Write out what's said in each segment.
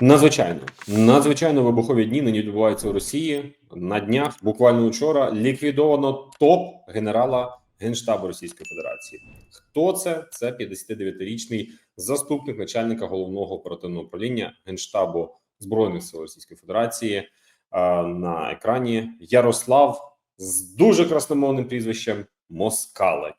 Надзвичайно надзвичайно вибухові дні нині відбуваються у Росії. На днях, буквально вчора, ліквідовано топ генерала генштабу Російської Федерації. Хто це? Це 59-річний заступник начальника головного оперативного управління генштабу збройних сил Російської Федерації. На екрані Ярослав з дуже красномовним прізвищем Москалик.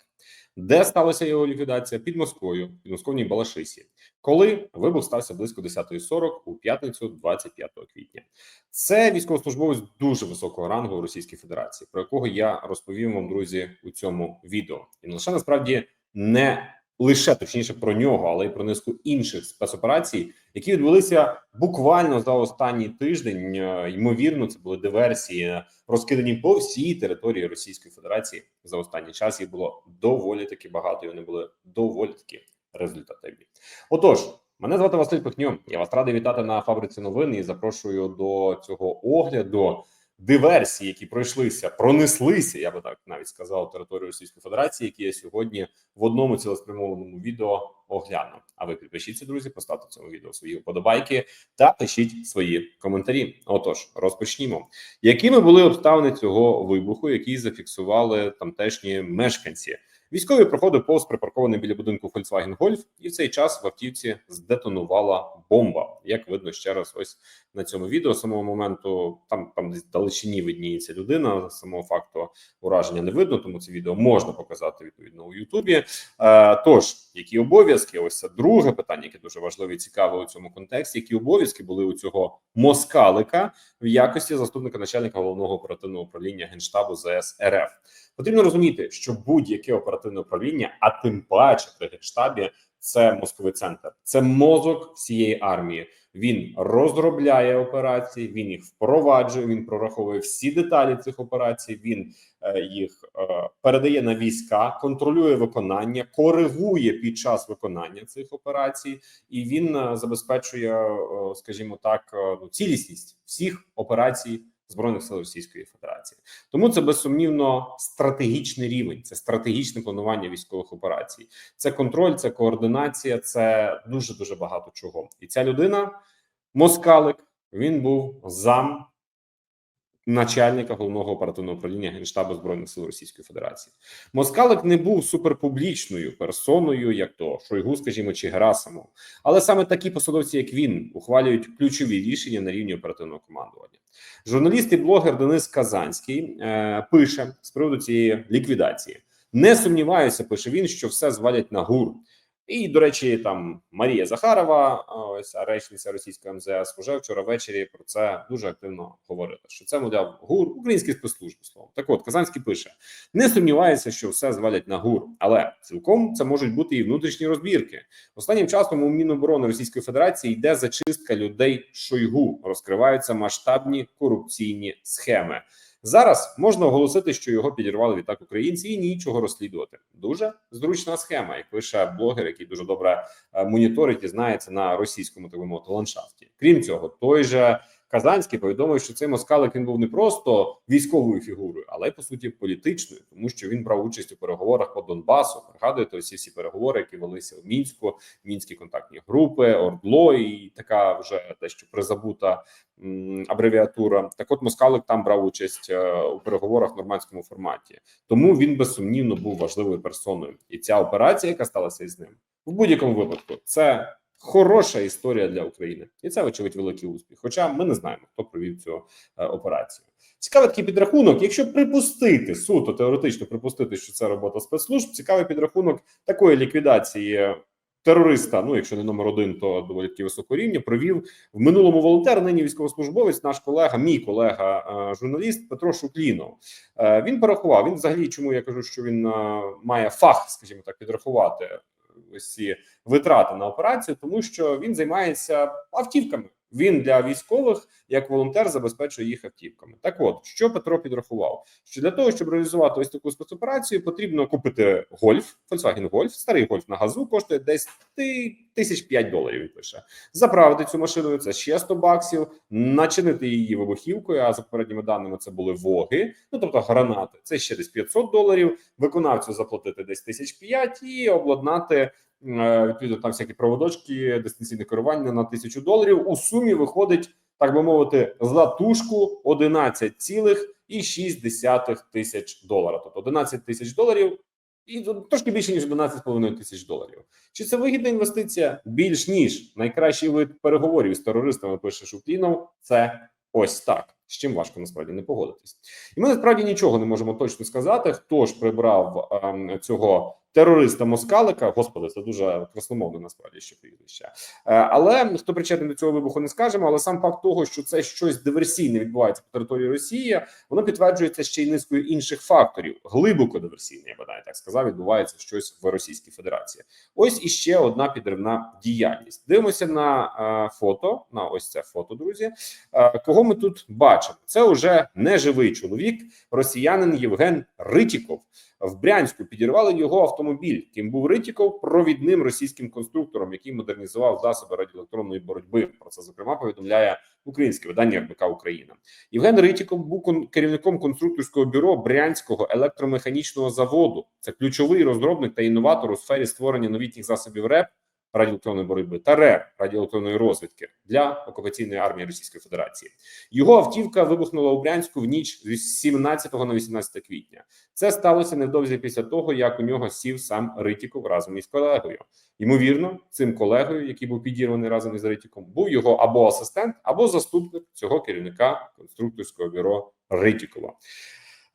Де сталася його ліквідація? Під Москвою, під Московній Балашисі. Коли вибух стався близько 10.40 у п'ятницю, 25 квітня, це військовослужбовець дуже високого рангу у Російській Федерації, про якого я розповім вам, друзі, у цьому відео, і не лише насправді не лише точніше про нього, але й про низку інших спецоперацій, які відбулися буквально за останній тиждень. Е, Ймовірно, це були диверсії, розкидані по всій території Російської Федерації. За останній час їх було доволі таки багато, і вони були доволі таки результативні. Отож, мене звати Василь Пихньо. Я вас радий вітати на фабриці новин і запрошую до цього огляду диверсії, які пройшлися, пронеслися. Я би так навіть сказав, територію Російської Федерації, які я сьогодні в одному цілеспрямованому відео огляну. А ви підпишіться, друзі, поставте цьому відео свої вподобайки та пишіть свої коментарі. Отож, розпочнімо. Якими були обставини цього вибуху, які зафіксували тамтешні мешканці? Військові проходив повз припаркований біля будинку Volkswagen Golf, і в цей час в автівці здетонувала бомба. Як видно ще раз, ось на цьому відео з самого моменту там там десь далечині видніється людина. Самого факту ураження не видно, тому це відео можна показати відповідно у Ютубі. Е, Тож, які обов'язки? Ось це друге питання, яке дуже важливе і цікаве у цьому контексті. Які обов'язки були у цього москалика в якості заступника начальника головного оперативного управління генштабу ЗС РФ? Потрібно розуміти, що будь-яке оперативне управління, а тим паче при генштабі, це мозковий центр, це мозок всієї армії. Він розробляє операції, він їх впроваджує. Він прораховує всі деталі цих операцій. Він е, їх е, передає на війська, контролює виконання, коригує під час виконання цих операцій, і він е, забезпечує, скажімо так, ну, цілісність всіх операцій збройних сил Російської Федерації. Тому це безсумнівно стратегічний рівень, це стратегічне планування військових операцій, це контроль, це координація, це дуже дуже багато чого. І ця людина, москалик, він був зам начальника головного оперативного управління генштабу збройних сил Російської Федерації. Москалик не був суперпублічною персоною, як то Шойгу, скажімо, чи Герасимов. Але саме такі посадовці, як він, ухвалюють ключові рішення на рівні оперативного командування. Журналіст і блогер Денис Казанський е, пише з приводу цієї ліквідації. Не сумніваюся, пише він, що все звалять на гур. І, до речі, там Марія Захарова, ось речниця російської МЗС, вже вчора ввечері про це дуже активно говорила. Що це мовляв гур українські спецслужби словом. Так, от Казанський пише: не сумнівається, що все звалять на гур, але цілком це можуть бути і внутрішні розбірки. Останнім часом у Міноборони Російської Федерації йде зачистка людей Шойгу, розкриваються масштабні корупційні схеми. Зараз можна оголосити, що його підірвали відтак українці, і нічого розслідувати. Дуже зручна схема, як пише блогер, який дуже добре е, моніторить і знається на російському так мовити, ландшафті. Крім цього, той же Казанський повідомив, що цей москалик він був не просто військовою фігурою, але й по суті політичною, тому що він брав участь у переговорах по Донбасу. Пригадуєте усі всі переговори, які велися в мінську, мінські контактні групи, Ордло і така вже дещо призабута м, абревіатура. Так, от москалик там брав участь е, у переговорах в нормандському форматі, тому він безсумнівно був важливою персоною. І ця операція, яка сталася із ним, в будь-якому випадку, це хороша історія для України, і це вочевидь великий успіх. Хоча ми не знаємо, хто провів цю е, операцію. Цікавий такий підрахунок. Якщо припустити суто теоретично припустити, що це робота спецслужб, цікавий підрахунок такої ліквідації. Терориста, ну якщо не номер один, то доволі таки високого рівня, провів в минулому волонтер, нині військовослужбовець, наш колега, мій колега, е, журналіст Петро Шуклінов. Е, Він порахував. Він взагалі, чому я кажу, що він має фах, скажімо так, підрахувати ось ці витрати на операцію, тому що він займається автівками. Він для військових як волонтер забезпечує їх автівками. Так, от що Петро підрахував, що для того, щоб реалізувати ось таку спецоперацію, потрібно купити гольф, Volkswagen Golf, старий гольф на газу коштує десь тисяч п'ять доларів. Пише заправити цю машину. Це ще 100 баксів, начинити її вибухівкою. А за попередніми даними це були воги, ну тобто гранати. Це ще десь 500 доларів. Виконавцю заплатити десь тисяч п'ять і обладнати відповідно там всякі проводочки, дистанційне керування на тисячу доларів. У сумі виходить, так би мовити, за тушку 11,6 тисяч доларів. Тобто 11 тисяч доларів і трошки більше ніж 12,5 тисяч доларів. Чи це вигідна інвестиція? Більш ніж найкращий вид переговорів з терористами пише Шуплінов. Це ось так. З чим важко насправді не погодитись, і ми насправді нічого не можемо точно сказати. Хто ж прибрав ем, цього терориста Москалика? Господи, це дуже красномовно насправді ще прізвище. Е, але хто причетний до цього вибуху, не скажемо. Але сам факт того, що це щось диверсійне відбувається по території Росії, воно підтверджується ще й низкою інших факторів. Глибоко диверсійне, я би навіть так сказав, відбувається щось в Російській Федерації. Ось іще одна підривна діяльність. Дивимося на е, фото. На ось це фото, друзі. Е, кого ми тут бачимо? Це вже не живий чоловік, росіянин Євген Ритіков. В Брянську підірвали його автомобіль. Ким був Ритіков провідним російським конструктором, який модернізував засоби радіоелектронної боротьби. Про це зокрема повідомляє українське видання РБК Україна. Євген Ритіков був керівником конструкторського бюро Брянського електромеханічного заводу. Це ключовий розробник та інноватор у сфері створення новітніх засобів РЕП радіоелектронної боротьби та РЕР радіоелектронної розвідки для окупаційної армії Російської Федерації. Його автівка вибухнула у Брянську в ніч з 17 на 18 квітня. Це сталося невдовзі після того, як у нього сів сам Ритіков разом із колегою. Ймовірно, цим колегою, який був підірваний разом із Ритіком, був його або асистент, або заступник цього керівника конструкторського бюро Ритікова.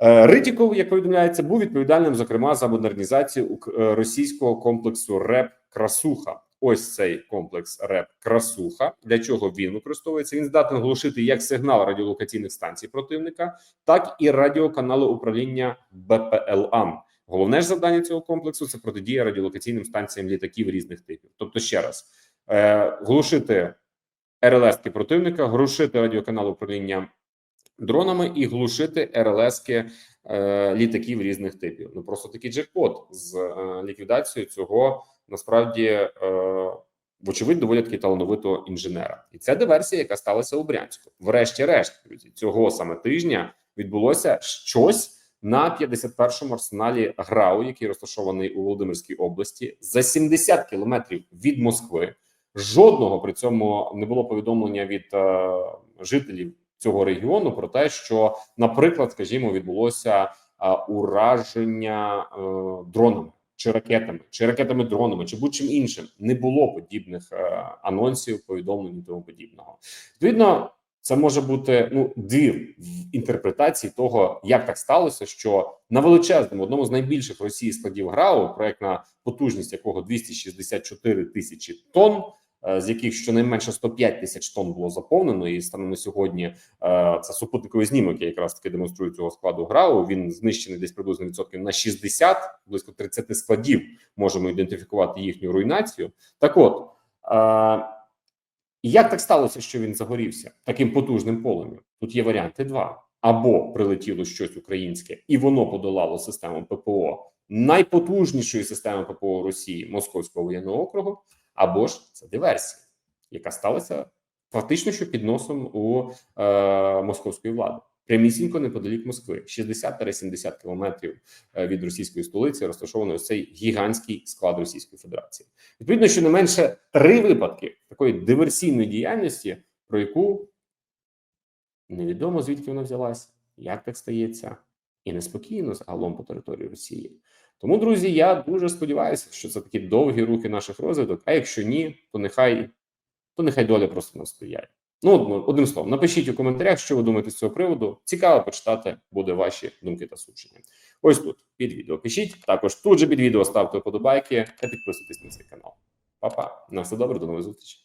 Е, Ритіков, як повідомляється, був відповідальним, зокрема, за модернізацію е, російського комплексу РЕП Красуха. Ось цей комплекс РЕП Красуха. Для чого він використовується? Він здатен глушити як сигнал радіолокаційних станцій противника, так і радіоканали управління БПЛАМ. Головне ж завдання цього комплексу це протидія радіолокаційним станціям літаків різних типів. Тобто, ще раз е, глушити РЛСки противника, глушити радіоканали управління дронами і глушити РЛСки е, літаків різних типів. Ну просто такий джекпот з е, ліквідацією цього насправді. Е, Вочевидь, доволі таки талановитого інженера, і це диверсія, яка сталася у Брянську. Врешті-решт, цього саме тижня відбулося щось на 51-му арсеналі ГРАУ, який розташований у Володимирській області, за 70 кілометрів від Москви. Жодного при цьому не було повідомлення від е, жителів цього регіону про те, що, наприклад, скажімо, відбулося е, ураження е, дронами чи ракетами, чи ракетами дронами, чи будь-чим іншим. Не було подібних е, анонсів, повідомлень і тому подібного. Відповідно, це може бути ну див в інтерпретації того, як так сталося, що на величезному одному з найбільших в Росії складів ГРАУ, проектна потужність якого 264 тисячі тонн, з яких щонайменше 105 тисяч тонн було заповнено, і станом на сьогодні е, це супутниковий знімок, який якраз таки демонструє цього складу ГРАУ. Він знищений десь приблизно відсотків на 60, близько 30 складів. Можемо ідентифікувати їхню руйнацію. Так, от. Е, як так сталося, що він загорівся таким потужним полем'ям? Тут є варіанти два: або прилетіло щось українське, і воно подолало систему ППО найпотужнішої системи ППО Росії Московського воєнного округу, або ж це диверсія, яка сталася фактично, що під носом у е, московської влади. Прямісінько неподалік Москви, 60-70 кілометрів е, від російської столиці, розташований ось цей гігантський склад Російської Федерації. Відповідно, що не менше три випадки такої диверсійної діяльності, про яку невідомо звідки вона взялась, як так стається, і неспокійно загалом по території Росії. Тому, друзі, я дуже сподіваюся, що це такі довгі руки наших розвиток. А якщо ні, то нехай то нехай доля просто нас сприяє. Ну, одним словом, напишіть у коментарях, що ви думаєте з цього приводу. Цікаво почитати буде ваші думки та судження. Ось тут під відео пишіть. Також тут же під відео ставте вподобайки та підписуйтесь на цей канал. Па-па. На все добре, до нових зустрічей.